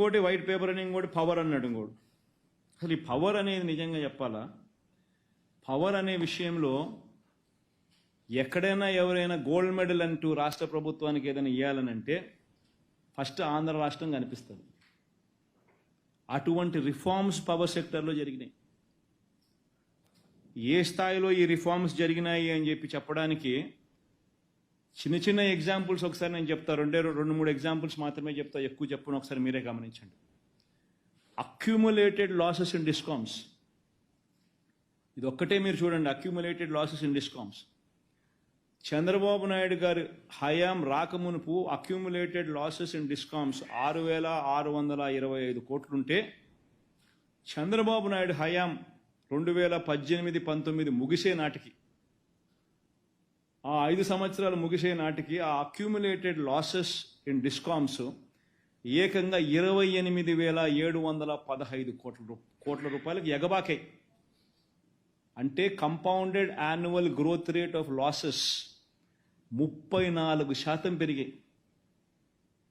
ఇంకోటి white paper అని ఇంకోటి పవర్ అన్నాడు ఇంకోటి అసలు ఈ పవర్ అనేది నిజంగా చెప్పాలా? పవర్ అనే విషయంలో ఎక్కడైనా ఎవరైనా గోల్డ్ మెడల్ అంటూ రాష్ట్ర ప్రభుత్వానికి ఏదైనా ఇవ్వాలని అంటే ఫస్ట్ ఆంధ్ర రాష్ట్రం కనిపిస్తుంది. అటువంటి రిఫార్మ్స్ పవర్ సెక్టర్లో జరిగినాయి. ఏ స్థాయిలో ఈ రిఫార్మ్స్ జరిగినాయి అని చెప్పి చెప్పడానికి చిన్న చిన్న ఎగ్జాంపుల్స్ ఒకసారి నేను చెప్తా. రెండే రెండు మూడు ఎగ్జాంపుల్స్ మాత్రమే చెప్తా. ఎక్కువ చెప్పను ఒకసారి మీరే గమనించండి. అక్యూములేటెడ్ లాసెస్ ఇన్ డిస్కామ్స్ ఇది ఒక్కటే మీరు చూడండి. Accumulated losses in discoms Chandrababu Naidu గారి హయాం రాకమునుపు అక్యూములేటెడ్ లాసెస్ ఇన్ డిస్కామ్స్ ఆరు వేల ఆరు వందల ఇరవై ఐదు కోట్లుంటే చంద్రబాబు నాయుడు హయాం రెండు వేల పద్దెనిమిది పంతొమ్మిది ముగిసే నాటికి ఆ ఐదు సంవత్సరాలు ముగిసే నాటికి ఆ అక్యూములేటెడ్ లాసెస్ ఇన్ డిస్కామ్స్ ఏకంగా ఇరవై ఎనిమిది వేల ఏడు వందల పదహైదు కోట్ల రూ- కోట్ల రూపాయలకు ఎగబాకాయి అంటే compounded annual growth rate of losses ముప్పై నాలుగు శాతం పెరిగాయి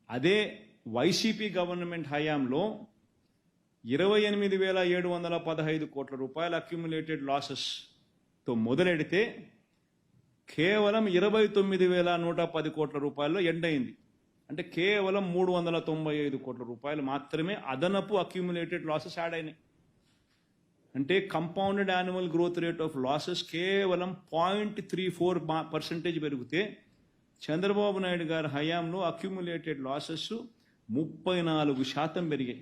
అదే వైసీపీ గవర్నమెంట్ హయాంలో ఇరవై ఎనిమిది వేల ఏడు వందల పదహైదు కోట్ల రూపాయల అక్యుములేటెడ్ లాసెస్తో మొదలెడితే కేవలం ఇరవై తొమ్మిది వేల నూట పది కోట్ల రూపాయల్లో ఎండ్ అయింది. అంటే కేవలం మూడు వందల తొంభై ఐదు కోట్ల రూపాయలు మాత్రమే అదనపు అక్యుములేటెడ్ లాసెస్ యాడ్ అయినాయి. అంటే compounded annual growth rate of losses కేవలం పాయింట్ త్రీ ఫోర్ పర్సెంటేజ్ పెరిగితే చంద్రబాబు నాయుడు గారి హయాంలో అక్యుములేటెడ్ లాసెస్ ముప్పై నాలుగు శాతం పెరిగాయి.